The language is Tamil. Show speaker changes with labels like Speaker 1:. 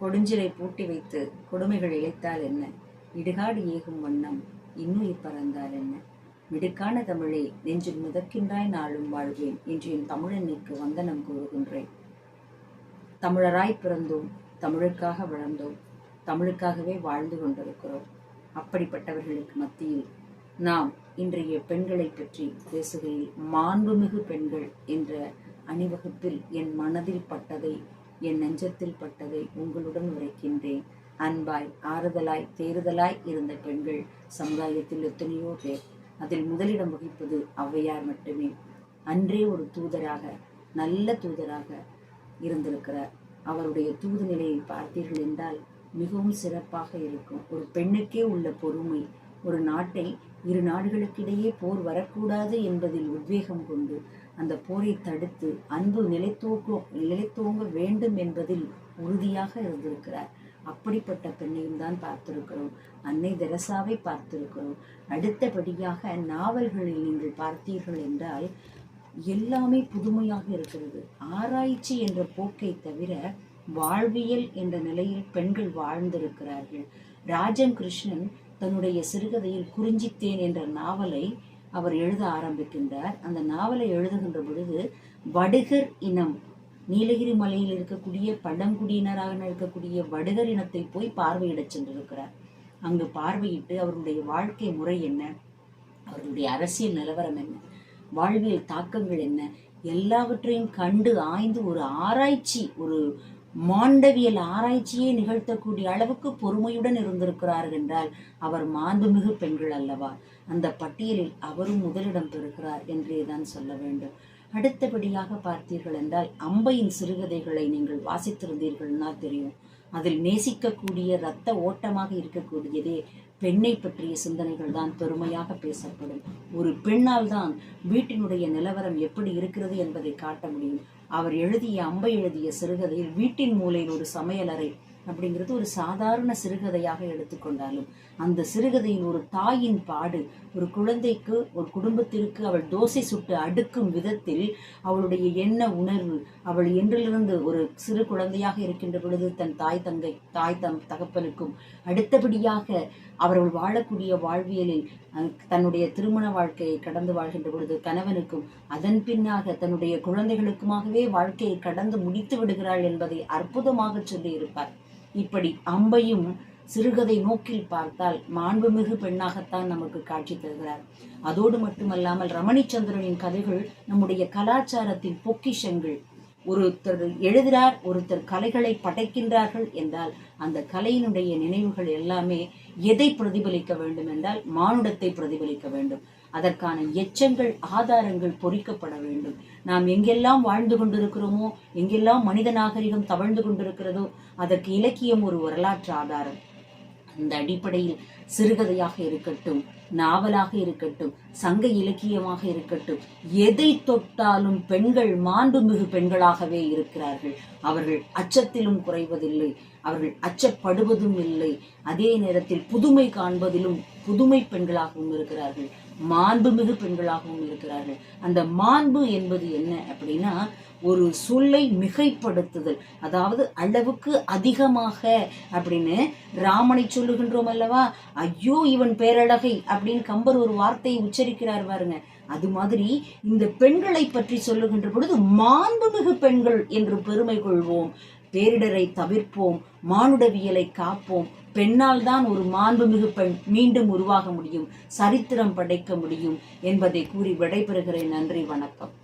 Speaker 1: கொடுஞ்சிலை பூட்டி வைத்து கொடுமைகள் இழைத்தால் என்ன? இடுகாடு ஏகும் வண்ணம் இன்னுயிர் பறந்தால் என்ன? மிடுக்கான தமிழே நெஞ்சில் முதற்கின்றாய் நாளும் வாழ்வேன் என்று என் தமிழன்னைக்கு வந்தனம் கூறுகின்றேன். தமிழராய் பிறந்தோம் தமிழுக்காக வளர்ந்தோம் தமிழுக்காகவே வாழ்ந்து கொண்டிருக்கிறோம். அப்படிப்பட்டவர்களுக்கு மத்தியில் நாம் இன்றைய பெண்களை பற்றி பேசுகையில் மாண்புமிகு பெண்கள் என்ற அணிவகுப்பில் என் மனதில் பட்டதை என் நெஞ்சத்தில் பட்டதை உங்களுடன் உரைக்கின்றேன். அன்பாய் ஆறுதலாய் தேறுதலாய் இருந்த பெண்கள் சமுதாயத்தில் எத்தனையோ பேர். அதில் முதலிடம் வகிப்பது ஔவையார் மட்டுமே. அன்றே ஒரு தூதராக நல்ல தூதராக இருந்திருக்கிறார். அவருடைய தூது நிலையை பார்த்தீர்கள் என்றால் மிகவும் சிறப்பாக இருக்கும். ஒரு பெண்ணுக்கே உள்ள பொறுமை ஒரு நாட்டை இரு நாடுகளுக்கிடையே போர் வரக்கூடாது என்பதில் உத்வேகம் கொண்டு அந்த போரை தடுத்து அன்பு நிலைத்தோக்கும் நிலைத்தோங்க வேண்டும் என்பதில் உறுதியாக இருந்திருக்கிறார். அப்படிப்பட்ட பெண்ணையும் தான் பார்த்திருக்கிறோம். அன்னை தெரசாவை பார்த்திருக்கிறோம். அடுத்தபடியாக நாவல்களில் நீங்கள் பார்த்தீர்கள் என்றால் எல்லாமே புதுமையாக இருக்கிறது. ஆராய்ச்சி என்ற போக்கை தவிர வாழ்வியல் என்ற நிலையில் பெண்கள் வாழ்ந்திருக்கிறார்கள். ராஜன் கிருஷ்ணன் தன்னுடைய சிறுகதையில் குறிஞ்சித்தேன் என்ற நாவலை அவர் எழுத ஆரம்பிக்கின்றார். அந்த நாவலை எழுதுகின்ற பொழுது வடுகர் இனம் நீலகிரி மலையில் இருக்கக்கூடிய பழங்குடியினராக இருக்கக்கூடிய வடுகர் இனத்தை போய் பார்வையிடச் சென்றிருக்கிறார். அங்கு பார்வையிட்டு அவருடைய வாழ்க்கை முறை என்ன? அவருடைய அரசியல் நிலவரம் என்ன? வாழ்வியல் தாக்கங்கள் என்ன? எல்லாவற்றையும் கண்டு ஆய்ந்து ஒரு ஆராய்ச்சி ஒரு மாண்டவியல் ஆராய்ச்சியை நிகழ்த்தக்கூடிய அளவுக்கு பொறுமையுடன் இருந்திருக்கிறார் என்றால் அவர் மாண்புமிகு பெண்கள் அல்லவா? அந்த பட்டியலில் அவரும் முதலிடம் பெறுகிறார் என்றேதான் சொல்ல வேண்டும். அடுத்தபடியாக பார்த்தீர்கள் என்றால் அம்பையின் சிறுகதைகளை நீங்கள் வாசித்திருந்தீர்கள்னா தெரியும். அதில் நேசிக்கக்கூடிய இரத்த ஓட்டமாக இருக்கக்கூடியதே பெண்ணை பற்றிய சிந்தனைகள் தான் பெருமையாக பேசப்படும். ஒரு பெண்ணால் தான் வீட்டினுடைய நிலவரம் எப்படி இருக்கிறது என்பதை காட்ட முடியும். அவர் எழுதிய அம்பை எழுதிய சிறுகதையில் வீட்டின் மூலையில் ஒரு சமையலறை அப்படிங்கிறது ஒரு சாதாரண சிறுகதையாக எடுத்துக்கொண்டாலும் அந்த சிறுகதையில் ஒரு தாயின் பாடு ஒரு குழந்தைக்கு ஒரு குடும்பத்திற்கு அவள் தோசை சுட்டு அடுக்கும் விதத்தில் அவளுடைய எண்ண உணர்வு அவள் என்றிலிருந்து ஒரு சிறு குழந்தையாக இருக்கின்ற பொழுது தன் தாய் தங்கை தாய் தம் தகப்பனுக்கும் அடுத்தபடியாக அவர்கள் வாழக்கூடிய வாழ்வியலில் தன்னுடைய திருமண வாழ்க்கையை கடந்து வாழ்கின்ற பொழுது கணவனுக்கும் அதன் பின்னாக தன்னுடைய குழந்தைகளுக்குமாகவே வாழ்க்கையை கடந்து முடித்து விடுகிறாள் என்பதை அற்புதமாக சொல்லியிருப்பார். இப்படி அம்பையும் சிறுகதை நோக்கில் பார்த்தால் மாண்புமிகு பெண்ணாகத்தான் நமக்கு காட்சி தருகிறார். அதோடு மட்டுமல்லாமல் ரமணிச்சந்திரனின் கதைகள் நம்முடைய கலாச்சாரத்தின் பொக்கிஷங்கள் ஒருத்தர் எழுதுகிறார் ஒருத்தர் கலைகளை படைக்கின்றார்கள் என்றால் அந்த கலையினுடைய நினைவுகள் எல்லாமே எதை பிரதிபலிக்க வேண்டும் என்றால் மானுடத்தை பிரதிபலிக்க வேண்டும். அதற்கான எச்சங்கள் ஆதாரங்கள் பொறிக்கப்பட வேண்டும். நாம் எங்கெல்லாம் வாழ்ந்து கொண்டிருக்கிறோமோ எங்கெல்லாம் மனித நாகரிகம் தவழ்ந்து கொண்டிருக்கிறதோ அதற்கு இலக்கியம் ஒரு வரலாற்று ஆதாரம். இந்த அடிப்படையில் சிறுகதையாக இருக்கட்டும் நாவலாக இருக்கட்டும் சங்க இலக்கியமாக இருக்கட்டும் எதை தொட்டாலும் பெண்கள் மாண்புமிகு பெண்களாகவே இருக்கிறார்கள். அவர்கள் அச்சத்திலும் குறைவதில்லை அவர்கள் அச்சப்படுவதும் இல்லை. அதே நேரத்தில் புதுமை காண்பதிலும் புதுமை பெண்களாகவும் இருக்கிறார்கள் மாண்புமிகு பெண்களாகவும் இருக்கிறார்கள். அந்த மாண்பு என்பது என்ன அப்படின்னா ஒரு சொல்லை மிகைப்படுத்துதல். அதாவது அளவுக்கு அதிகமாக அப்படின்னு ராமனை சொல்லுகின்றோம் அல்லவா? ஐயோ இவன் பேரழகை அப்படின்னு கம்பர் ஒரு வார்த்தையை உச்சரிக்கிறார் பாருங்க. அது மாதிரி இந்த பெண்களை பற்றி சொல்லுகின்ற பொழுது மாண்புமிகு பெண்கள் என்று பெருமை கொள்வோம். பேரிடரை தவிர்ப்போம் மானுடவியலை காப்போம். பெண்ணால் தான் ஒரு மாண்புமிகு பெண் மீண்டும் உருவாக முடியும் சரித்திரம் படைக்க முடியும் என்பதை கூறி விடைபெறுகிறேன். நன்றி வணக்கம்.